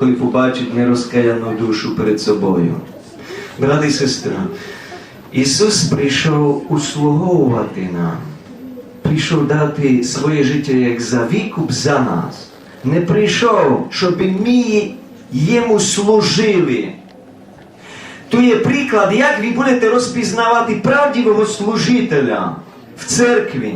коли побачить нерозкаяну душу перед собою. Брат і сестра, Ісус прийшов услуговувати нам, прийшов дати своє життя як за викуп за нас. Не прийшов, щоб ми йому служили. Tu je приклад, як ви будете розпізнавати правдивого служителя в церкві,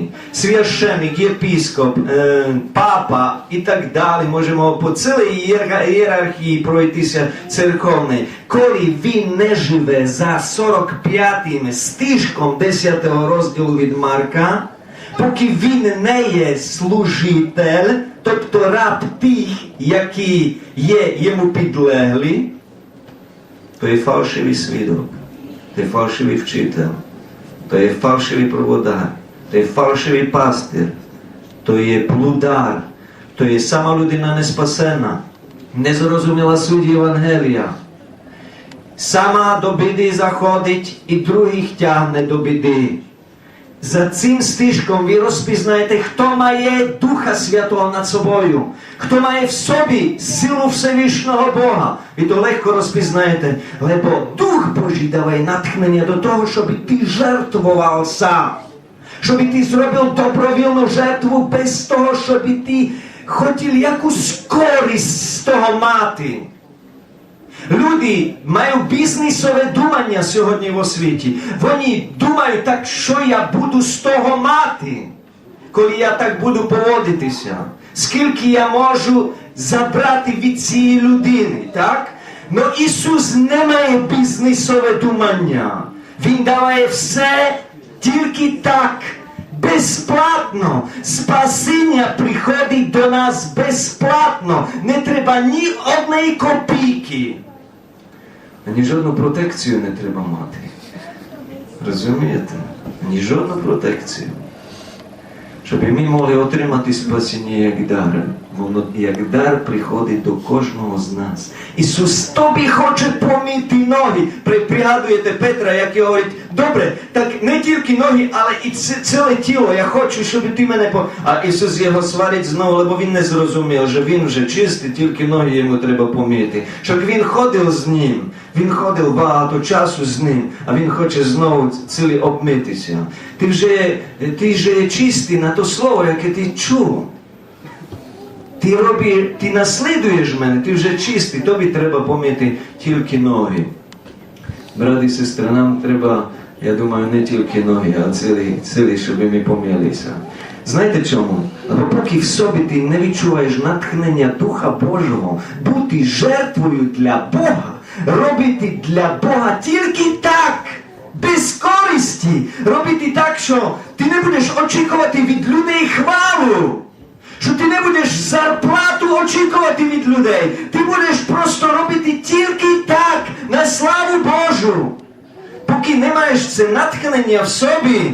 єпископ, е, папа і так далі. Можемо по цілій ієрархії пройтися церковної. Коли він не живе за 45-м стишком 10 розділу від Марка, поки він не є служитель, тобто раб тих, які є йому підлеглі, to je fałszywy свідок, to je fałszywy вчитель, to je фальшивий проводар, то є фальшивий пастир, то є блудар, то є сама людина не спасена, не зрозуміла судді Євангелія. Сама до біди заходить і других тягне до біди. За цим стишком ви розпізнаєте, хто має Духа Святого над собою, хто має в собі силу Всевишнього Бога. Ви то легко розпізнаєте, бо Дух Божий даває натхнення до того, щоб ти жертвував сам, щоб ти зробив добровільну жертву без того, щоб ти хотів якусь користь з того мати. Люди мають бізнесове думання сьогодні в освіті. Вони думають так, що я буду з того мати, коли я так буду поводитися. Скільки я можу забрати від цієї людини, так? Но Ісус не має бізнесове думання. Він даває все тільки так. Безплатно. Спасіння приходить до нас безплатно. Не треба ні одної копійки. Ні жодну протекцію не треба мати. Розумієте? Ні жодну протекцію. Щоб і ми могли отримати спасіння як дар. Воно як дар приходить до кожного з нас. Ісус тобі хоче помити ноги. При- Пригадуєте Петра, який говорить, добре, так не тільки ноги, але і ці- ціле тіло. Я хочу, щоб ти мене по. А Ісус його сварить знову, бо він не зрозумів, що він вже чистий, тільки ноги йому треба помити. Щоб він ходив з ним. Він ходив багато часу з ним, а він хоче знову цілий обмитися. Ти вже, ти вже чистий на то слово, яке ти чув. Ти робиш, ти наслідуєш мене, ти вже чистий, тобі треба помити тільки ноги. Брат і сестра, нам треба, я думаю, не тільки ноги, а цілі, цілі щоб ми помилися. Знаєте чому? Бо поки в собі ти не відчуваєш натхнення Духа Божого, бути жертвою для Бога, робити для Бога тільки так, без користі, робити так, що ти не будеш очікувати від людей хвалу. Що ти не будеш зарплату очікувати від людей. Ти будеш просто робити тільки так на славу Божу. Поки не маєш це натхнення в собі,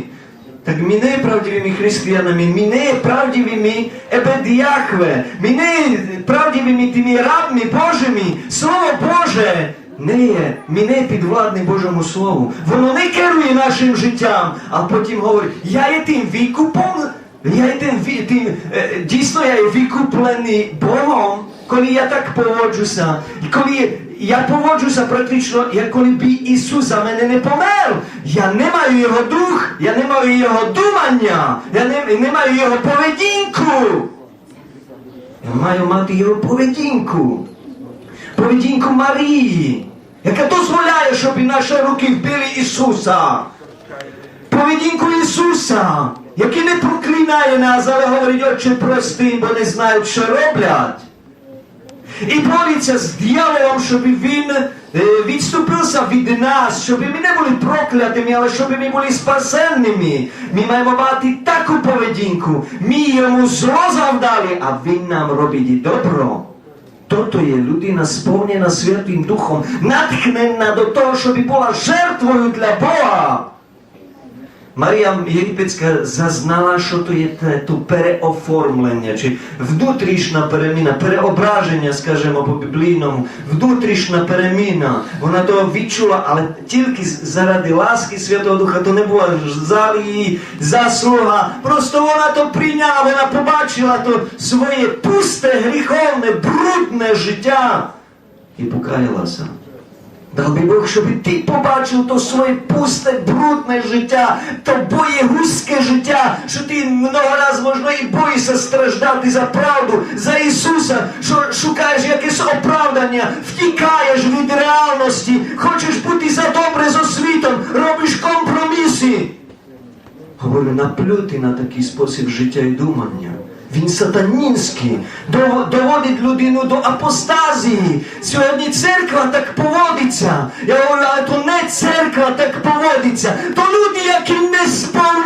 так ми не є правдивими християнами, ми не є правдивими ебедіахве, ми не є правдивими тими рабами Божими. Слово Боже не є, ми не є Божому Слову. Воно не керує нашим життям, а потім говорить, я є тим викупом, я тим, тим дійсно я є викуплений Богом, коли я так поводжуся. І коли я поводжуся практично, як коли б Ісус за мене не помер. Я не маю Його дух, я не маю Його думання, я не, не маю Його поведінку. Я маю мати Його поведінку. Поведінку Марії, яка дозволяє, щоб і наші руки вбили Ісуса. Поведінку Ісуса, який не проклинає нас, але говорить, отче, прости, бо не знають, що роблять. І бореться з дьяволом, щоб він е, відступився від нас, щоб ми не були проклятими, але щоб ми були спасенними. Ми маємо мати таку поведінку. Ми йому зло завдали, а він нам робить добро. Тото є людина сповнена Святим Духом, натхнена до того, щоб була жертвою для Бога. Марія Єгипетська зазнала, що то є те, то переоформлення, чи внутрішня переміна, переображення, скажімо по-біблійному, внутрішня переміна. Вона то відчула, але тільки заради ласки Святого Духа, то не була ж за її заслуга. Просто вона то прийняла, вона побачила то своє пусте, гріховне, брудне життя. і покаялася. Дав би Бог, щоб ти побачив то своє пусте, брудне життя, то боєгузьке життя, що ти много раз, можна, і боїшся страждати за правду, за Ісуса, що шукаєш якесь оправдання, втікаєш від реальності, хочеш бути за добре з освітом, робиш компроміси. Говорю, наплюти на такий спосіб життя і думання. Він сатанінський, доводить людину до апостазії. Сьогодні церква так поводиться. Я говорю, а то не церква так поводиться. То люди, які не сповнені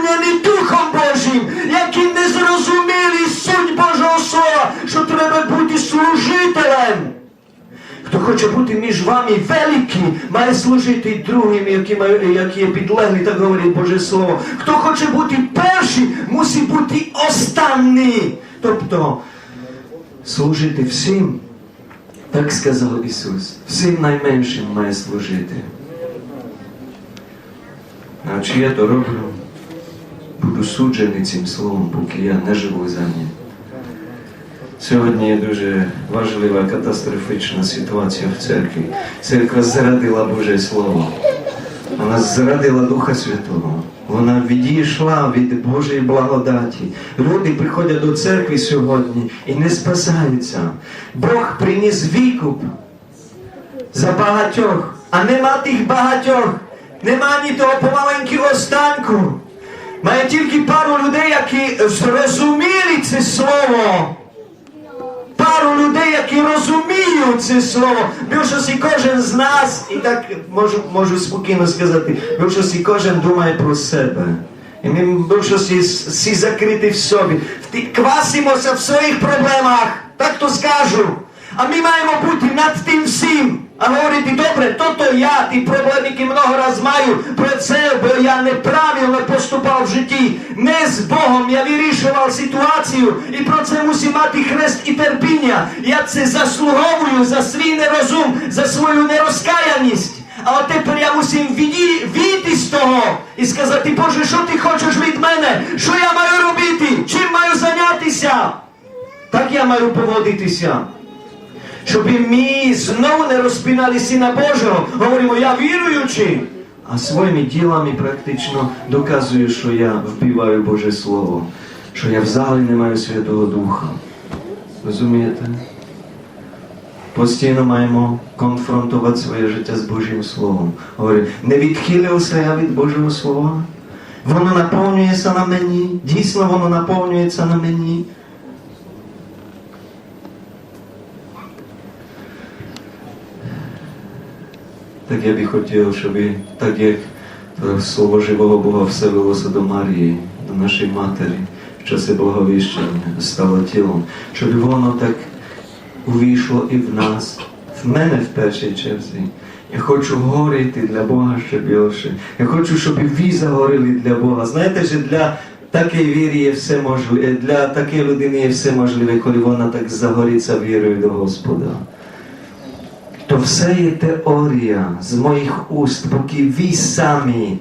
хоче бути між вами великий, має служити другим, які, які є підлеглі, так говорить Боже Слово. Хто хоче бути перший, мусить бути останній. Тобто служити всім, так сказав Ісус. Всім найменшим має служити. А чи я то роблю, буду суджений цим словом, поки я не живу за ним. Сьогодні є дуже важлива катастрофічна ситуація в церкві. Церква зрадила Боже Слово. Вона зрадила Духа Святого. Вона відійшла від Божої благодаті. Люди приходять до церкви сьогодні і не спасаються. Бог приніс викуп за багатьох, а нема тих багатьох, нема ні того помаленького останку. Має тільки пару людей, які зрозуміли це слово пару людей, які розуміють це слово. Більшості кожен з нас, і так можу, можу спокійно сказати, більшості кожен думає про себе. І ми більшості всі закриті в собі. Квасимося в своїх проблемах, так то скажу. А ми маємо бути над тим всім. А говорити, добре, то то я, ті проблеми, які много раз маю про це, бо я неправильно поступав в житті. Не з Богом я вирішував ситуацію і про це мусив мати хрест і терпіння. Я це заслуговую за свій нерозум, за свою нерозкаяність. А от тепер я віді- вийти з того і сказати, Боже, що ти хочеш від мене? Що я маю робити? Чим маю зайнятися? Так я маю поводитися. Щоб ми знову не розпинали Сина Божого. Говоримо, я віруючий. А своїми ділами практично доказую, що я вбиваю Боже Слово, що я взагалі не маю Святого Духа. Розумієте? Постійно маємо конфронтувати своє життя з Божим Словом. Говорю, не відхилився я від Божого Слова. Воно наповнюється на мені. Дійсно, воно наповнюється на мені. Так я би хотів, щоб так як слово живого Бога вселилося до Марії, до нашої матері в часи благовіщення, стало тілом, щоб воно так увійшло і в нас, в мене в першій черзі. Я хочу горіти для Бога ще більше. Я хочу, щоб ви загоріли для Бога. Знаєте, що для такої віри є все можливе, для такої людини є все можливе, коли вона так загориться вірою до Господа. То все є теорія з моїх уст, поки ви самі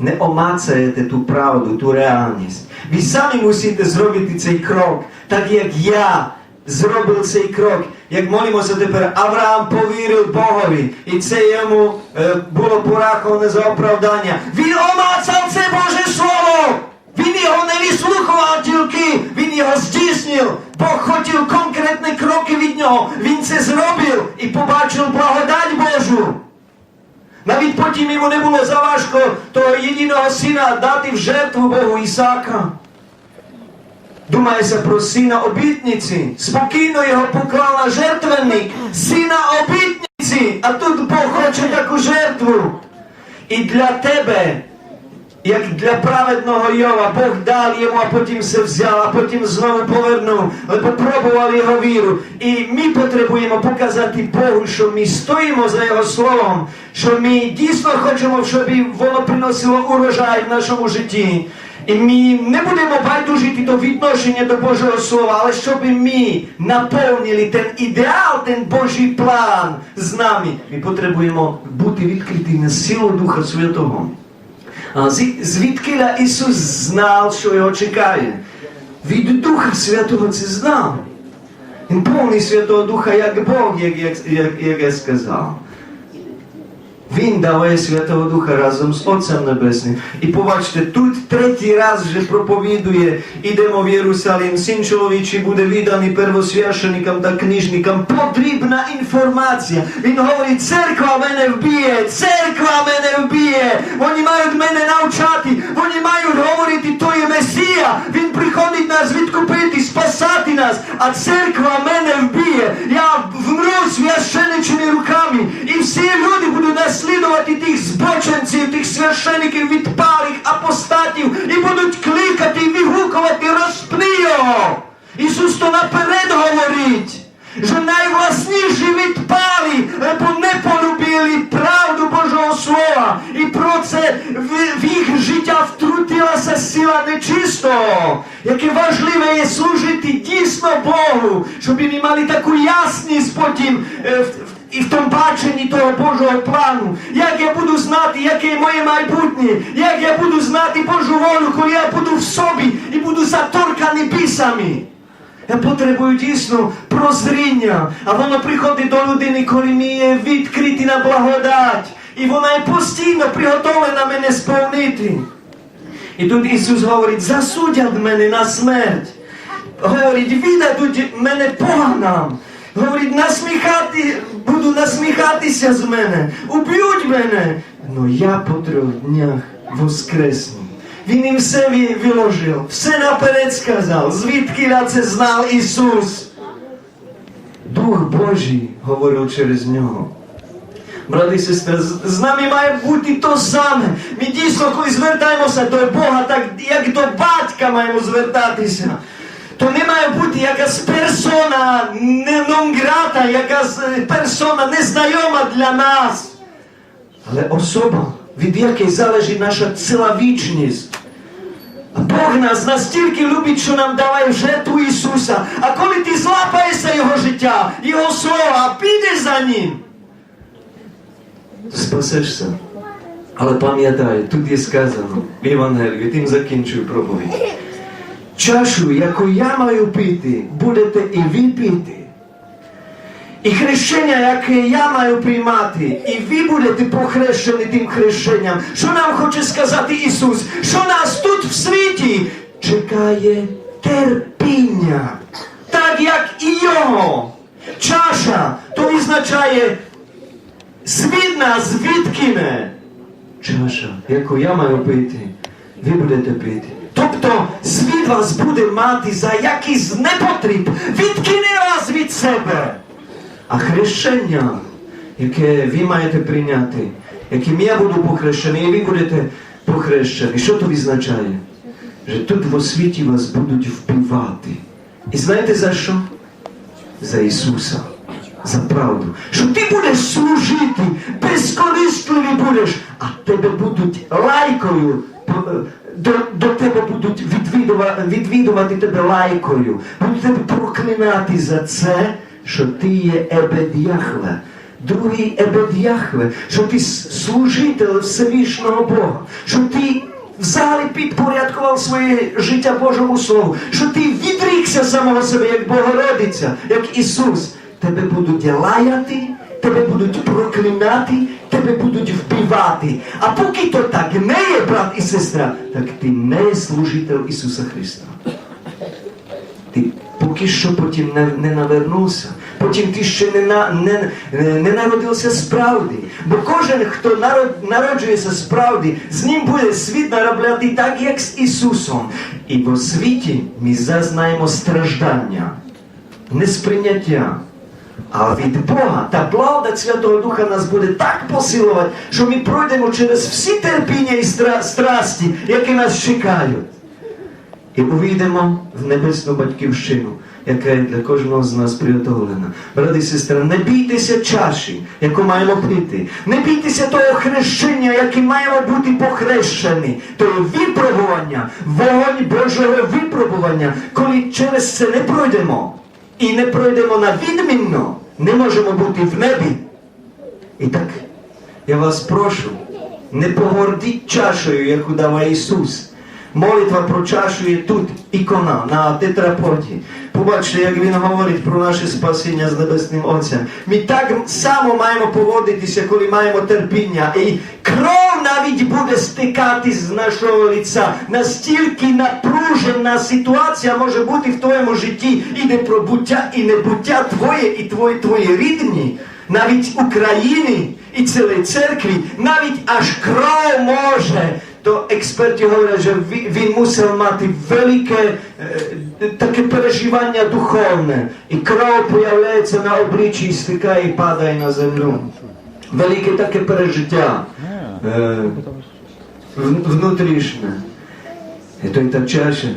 не омацаєте ту правду, ту реальність. Ви самі мусите зробити цей крок, так як я зробив цей крок. Як молимося тепер, Авраам повірив Богові, і це йому е, було пораховане за оправдання. Він омацав це Боже Слово! Він його не вислухав тільки, він його здійснив. Бог хотів конкретні кроки від нього. Він це зробив і побачив благодать Божу. Навіть потім йому не було заважко того єдиного сина дати в жертву Богу Ісака. Думається про сина обітниці. Спокійно його поклав на жертвенник. Сина обітниці. А тут Бог хоче таку жертву. І для тебе як для праведного Йова, Бог дав йому, а потім все взяв, а потім знову повернув, попробував його віру. І ми потребуємо показати Богу, що ми стоїмо за Його словом, що ми дійсно хочемо, щоб воно приносило урожай в нашому житті. І ми не будемо байдужити до відношення до Божого Слова, але щоб ми наповнили ten ідеал, ten Божий план з нами. Ми потребуємо бути відкриті на силу Духа Святого. А зі- звідкиля Ісус знав, що його чекає. Від Духа Святого це знав. Він повний Святого Духа, як Бог, як, як, як, як я сказав. Він даває Святого Духа разом з Отцем Небесним. І побачите, тут третій раз вже проповідує, ідемо в Єрусалим, син чоловічий буде відданий первосвященикам та книжникам. Потрібна інформація. Він говорить, церква мене вб'є, церква мене вб'є. Вони мають мене навчати, вони мають говорити, то є Месія. Він приходить нас відкупити, спасати нас, а церква мене вб'є. Я вмру священичими руками, і всі люди будуть наслідувати тих збоченців, тих священиків відпалих апостатів, і будуть кликати вигукувати розпни його. Ісус то наперед говорить. Що найвласніші відпали, Божого Слова. І про це в, їх життя втрутилася сила нечистого. Яке важливе є служити дійсно Богу, щоб вони мали таку ясність потім е, і в тому баченні того Божого плану. Як я буду знати, яке моє майбутнє, як я буду знати Божу волю, коли я буду в собі і буду заторканий бісами. Я потребую дійсно прозріння, а воно приходить до людини, коли ми є відкриті на благодать. І вона є постійно приготовлена мене сповнити. І тут Ісус говорить, засудять мене на смерть. Говорить, віддадуть мене поганам. Говорить, насміхати, буду насміхатися з мене, уб'ють мене. Но я по трьох днях воскресну. Він їм все виложив, все наперед сказав, звідки це знав Ісус. Дух Божий говорив через нього. Брати і сестри, з- нами має бути то саме. Ми дійсно, коли звертаємося до Бога, так як до батька маємо звертатися. То не має бути якась персона не non якась е, персона незнайома для нас. Але особа, від якої залежить наша ціла вічність. Бог нас настільки любить, що нам даває жертву Ісуса. А коли ти злапаєшся Його життя, Його слова, підеш за Ним, спасешся. Але пам'ятай, тут є сказано в Євангелії, тим закінчую проповідь. Чашу, яку я маю пити, будете і ви пити. І хрещення, яке я маю приймати, і ви будете похрещені тим хрещенням. Що нам хоче сказати Ісус? Що нас тут в світі чекає терпіння, так як і Його. Чаша то означає світ нас відкине. Чаша, яку я маю пити, ви будете пити. Тобто світ вас буде мати за якийсь непотріб, відкине вас від себе. А хрещення, яке ви маєте прийняти, яким я буду похрещений, і ви будете похрещені, що то означає? Що тут в освіті вас будуть вбивати. І знаєте за що? За Ісуса, за правду. Що ти будеш служити, безкорисливий будеш, а тебе будуть лайкою. До, до тебе будуть відвідувати, відвідувати тебе лайкою, будуть тебе проклинати за це, що ти є Ебед Яхве. Другий Ебед Яхве, що ти служитель Всевишнього Бога, що ти взагалі підпорядкував своє життя Божому Слову, що ти відрікся самого себе, як Богородиця, як Ісус. Тебе будуть лаяти, тебе будуть проклинати, тебе будуть вбивати. А поки то так не є, брат і сестра, так ти не є служитель Ісуса Христа. Ти поки що потім не, не навернувся, потім ти ще не, на, не, не народився справді. Бо кожен, хто народ, народжується справді, з ним буде світ наробляти так, як з Ісусом. І в світі ми зазнаємо страждання, несприйняття. А від Бога та благодать Святого Духа нас буде так посилувати, що ми пройдемо через всі терпіння і стра- страсті, які нас чекають. І увійдемо в небесну батьківщину, яка для кожного з нас приготовлена. Брати і сестри, не бійтеся чаші, яку маємо пити. Не бійтеся того хрещення, яким маємо бути похрещені. То є випробування, вогонь Божого випробування, коли через це не пройдемо. І не пройдемо на відмінно, не можемо бути в небі. І так, я вас прошу, не погордіть чашею, яку давав Ісус. Молитва про чашу є тут, ікона, на тетраподі. Побачте, як він говорить про наше спасіння з Небесним Отцем. Ми так само маємо поводитися, коли маємо терпіння. І кров навіть буде стикати з нашого лиця. Настільки напружена ситуація може бути в твоєму житті. Іде про буття і небуття твоє і твої, твої рідні, навіть України і цілої церкві, навіть аж кров може. То експерти говорять, що він, він мусив мати велике е, таке переживання духовне. І кров появляється на обличчі і стикає і падає на землю. Велике таке пережиття. Е, в- внутрішнє. І то й та чаша,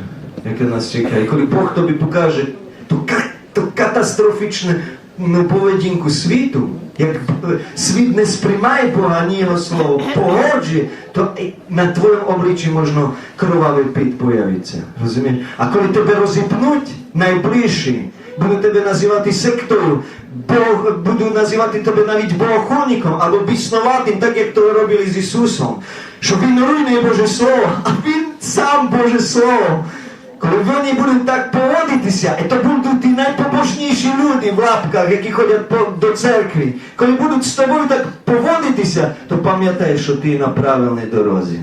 яка нас чекає. Коли Бог тобі покаже ту, ту катастрофічну ну, поведінку світу, як е, світ не сприймає Бога, ані Його слово, погоджує, то на твоєму обличчі можна кровавий пит появиться. Розумієш? А коли тебе розіпнуть найближчі, будуть тебе називати сектою, Бог, буду називати тебе навіть богохульником або біснуватим, так як то робили з Ісусом. Що Він руйнує Боже Слово, а Він сам Боже Слово. Коли вони будуть так поводитися, і то будуть і найпобожніші люди в лапках, які ходять до церкви. Коли будуть з тобою так поводитися, то пам'ятай, що ти на правильній дорозі.